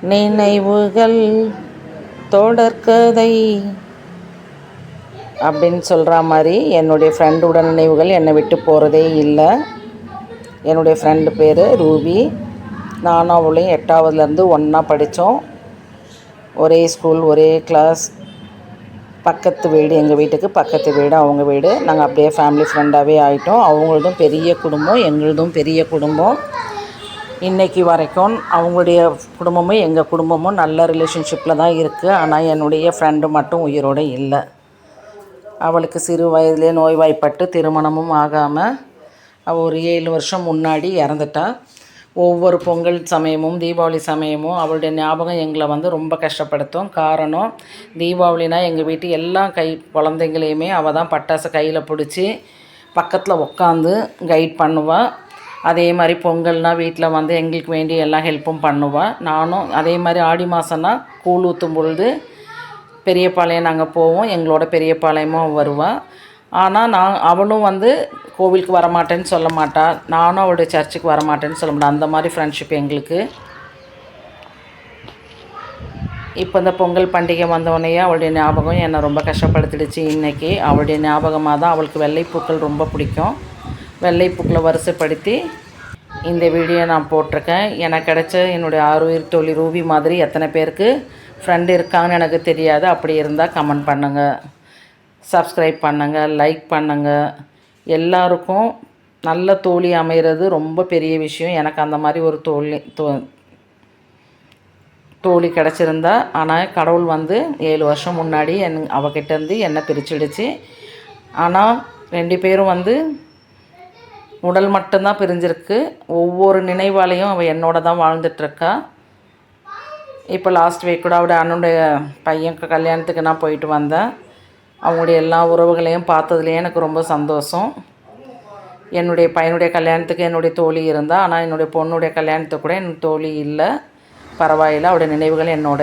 நினைவுகள் தொடர்கதை அப்படின்னு சொல்கிற மாதிரி என்னுடைய ஃப்ரெண்டோட நினைவுகள் என்னை விட்டு போகிறதே இல்லை. என்னுடைய ஃப்ரெண்டு பேர் ரூபி. நானும் அவளையும் எட்டாவதுலேருந்து ஒன்றா படித்தோம் ஒரே ஸ்கூல் ஒரே கிளாஸ் பக்கத்து வீடு எங்கள் வீட்டுக்கு பக்கத்து வீடு அவங்க வீடு. நாங்கள் அப்படியே ஃபேமிலி ஃப்ரெண்டாகவே ஆகிட்டோம் அவங்களதும் பெரிய குடும்பம் எங்களதும் பெரிய குடும்பம். இன்றைக்கி வரைக்கும் அவங்களுடைய குடும்பமும் எங்கள் குடும்பமும் நல்ல ரிலேஷன்ஷிப்பில் தான் இருக்குது ஆனால் என்னுடைய ஃப்ரெண்டு மட்டும் உயிரோடு இல்லை. அவளுக்கு சிறு வயதிலே நோய்வாய்ப்பட்டு திருமணமும் ஆகாமல் அவள் ஒரு ஏழு வருஷம் முன்னாடி இறந்துட்டா. ஒவ்வொரு பொங்கல் சமயமும் தீபாவளி சமயமும் அவளுடைய ஞாபகம் எங்களை வந்து ரொம்ப கஷ்டப்படுத்தும். காரணம் தீபாவளினா எங்கள் வீட்டு எல்லா கை குழந்தைங்களையுமே அவள் தான் பட்டாசு கையில் பிடிச்சி பக்கத்தில் உட்காந்து கைட் பண்ணுவாள் அதே மாதிரி பொங்கல்னால் வீட்டில் வந்து எங்களுக்கு வேண்டி எல்லா ஹெல்ப்பும் பண்ணுவாள் நானும் அதே மாதிரி ஆடி மாதம்னா கூழ் ஊற்றும் பொழுது பெரியபாளையம் நாங்கள் போவோம். எங்களோட பெரியபாளையமும் வருவாள் ஆனால் நான் அவளும் வந்து கோவிலுக்கு வரமாட்டேன்னு சொல்ல மாட்டா. நானும் அவளுடைய சர்ச்சுக்கு வரமாட்டேன்னு சொல்ல மாட்டேன் அந்த மாதிரி ஃப்ரெண்ட்ஷிப் எங்களுக்கு. இப்போ இந்த பொங்கல் பண்டிகை வந்தவொடனே அவளுடைய ஞாபகம் என்னை ரொம்ப கஷ்டப்படுத்திடுச்சு. இன்றைக்கி அவளுடைய ஞாபகமாக தான் அவளுக்கு வெள்ளைப்பூக்கள் ரொம்ப பிடிக்கும். வெள்ளைப்பூக்களை வரிசைப்படுத்தி இந்த வீடியோ நான் போட்டிருக்கேன். எனக்கு கிடைச்ச என்னுடைய ஆறுயிர் தோழி ரூபி மாதிரி எத்தனை பேருக்கு ஃப்ரெண்டு இருக்காங்கன்னு எனக்கு தெரியாது. அப்படி இருந்தால் கமெண்ட் பண்ணுங்கள் சப்ஸ்கிரைப் பண்ணுங்கள் லைக் பண்ணுங்கள் எல்லாருக்கும் நல்ல தோழி அமைகிறது ரொம்ப பெரிய விஷயம். எனக்கு அந்த மாதிரி ஒரு தோழி தோ தோழி கிடச்சிருந்தா ஆனால் கடவுள் வந்து ஏழு வருஷம் முன்னாடி என் அவகிட்டேருந்து என்னை பிரிச்சிடுச்சு. ஆனால் ரெண்டு பேரும் வந்து உடல் மட்டும்தான் பிரிஞ்சிருக்கு. ஒவ்வொரு நினைவாலையும் அவள் என்னோட தான் வாழ்ந்துட்டுருக்கா. இப்போ லாஸ்ட் வீக் கூட அவருடைய அண்ணனுடைய பையன் கல்யாணத்துக்கு நான் போயிட்டு வந்தேன். அவங்களுடைய எல்லா உறவுகளையும் பார்த்ததுலேயே எனக்கு ரொம்ப சந்தோஷம். என்னுடைய பையனுடைய கல்யாணத்துக்கு என்னுடைய தோழி இருந்தால் ஆனால் என்னுடைய பொண்ணுடைய கல்யாணத்துக்கு கூட என் தோழி இல்லை. பரவாயில்லை அவருடைய நினைவுகள் என்னோட